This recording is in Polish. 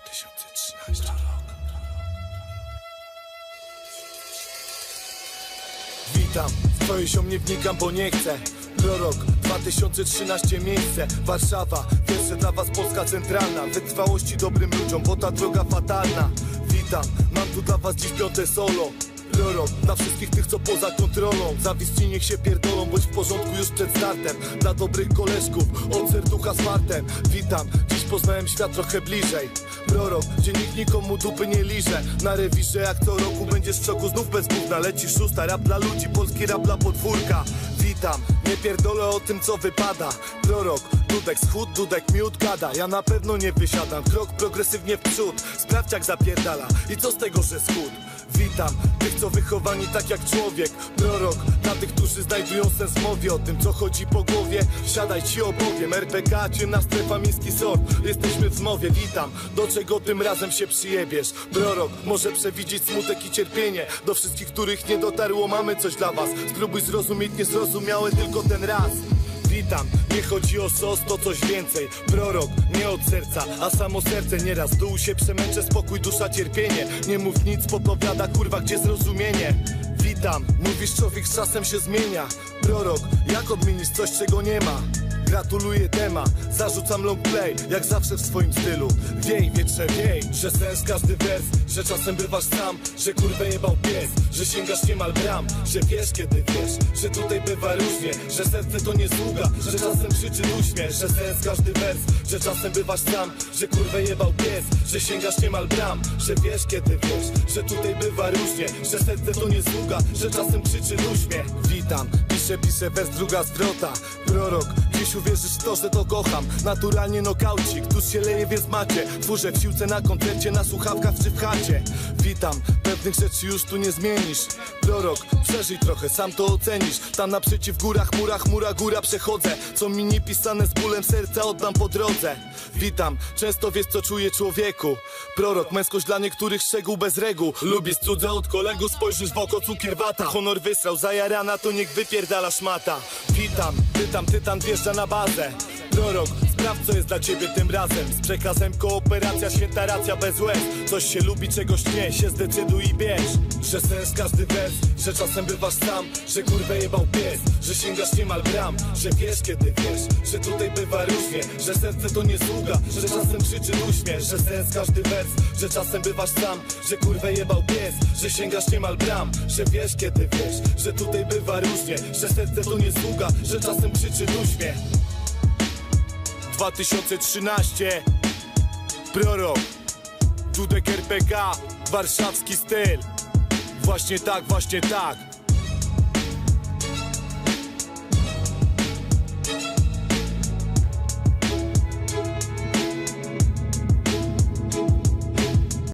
2013 rok. Witam, w twoje się nie wnikam, bo nie chcę. Prorok, 2013 miejsce. Warszawa, pierwsze dla was Polska Centralna. Wytrwałości dobrym ludziom, bo ta droga fatalna. Witam, mam tu dla was dziś piąte solo. Prorok, dla wszystkich tych co poza kontrolą. Zawisci niech się pierdolą, bądź w porządku już przed startem. Dla dobrych koleżków, od serducha z fartem. Witam, poznałem świat trochę bliżej. Prorok, gdzie nikt nikomu dupy nie liże. Na rewirze jak co roku będziesz w szoku znów bez gówna Leci szósta, rap dla ludzi, polski rap dla podwórka. Witam, nie pierdolę o tym co wypada. Prorok, dudek schód, dudek miód gada. Ja na pewno nie wysiadam, krok progresywnie w przód. Sprawdź jak zapierdala. I co z tego, że schód Witam tych, co wychowani tak jak człowiek. Prorok dla tych, którzy znajdują sens mowie. O tym, co chodzi po głowie Siadaj ci opowiem. RPK, ciemna strefa, miejski sort. Jesteśmy w zmowie, witam. Do czego tym razem się przyjebiesz? Prorok może przewidzieć smutek i cierpienie. Do wszystkich, których nie dotarło mamy coś dla was. Spróbuj zrozumieć niezrozumiałe tylko ten raz Witam, nie chodzi o sos, to coś więcej. Prorok, nie od serca, a samo serce nieraz. Dół się przemęczę, spokój, dusza, cierpienie. Nie mów nic, podpowiada, kurwa, gdzie zrozumienie. Witam, mówisz człowiek z czasem się zmienia. Prorok, jak odmienić coś, czego nie ma? Gratuluję tema, zarzucam long play Jak zawsze w swoim stylu. Wiej, wietrze, wiej, że sens każdy wers Że czasem bywasz sam, że kurwę jebał pies Że sięgasz niemal bram, że wiesz kiedy wiesz Że tutaj bywa różnie, że serce to nie sługa Że czasem krzyczy uśmiech, że sens każdy wers Że czasem bywasz sam, że kurwę jebał pies Że sięgasz niemal bram, że wiesz kiedy wiesz Że tutaj bywa różnie, że serce to nie sługa Że czasem krzyczy uśmiech. Witam, piszę, piszę wers, druga zwrota Prorok, dziś uwierzysz w to, że to kocham. Naturalnie nokaucik, tuż się leje, więc macie. Twórzę w siłce na koncercie, na słuchawkach czy w chacie. Witam, pewnych rzeczy już tu nie zmienisz. Prorok, przeżyj trochę, sam to ocenisz. Tam naprzeciw górach, murach, mura, góra przechodzę. Co mi nie pisane z bólem serca oddam po drodze. Witam, często wiesz co czuje człowieku. Prorok, męskość dla niektórych szczegół bez reguł. Lubisz cudze od kolegów, spojrzysz w oko cukier wata. Honor wysrał, zajarana to niech wypierdala szmata. Witam, pytam, tytan wjeżdża na bazę. Prorok, sprawdź co jest dla ciebie tym razem. Z przekazem kooperacja, święta racja bez łez. Coś się lubi, czegoś nie, się zdecyduj i bierz. Że sens każdy wers, że czasem bywasz sam Że kurwę jebał pies, że sięgasz niemal bram Że wiesz kiedy wiesz, że tutaj bywa różnie Że serce to nie sługa, że czasem krzyczy uśmiech Że sens każdy wers, że czasem bywasz sam Że kurwę jebał pies, że sięgasz niemal bram Że wiesz kiedy wiesz, że tutaj bywa różnie Że serce to nie sługa, że czasem krzyczy uśmiech 2013 Prorok. Dudek RPK Warszawski styl. Właśnie tak, właśnie tak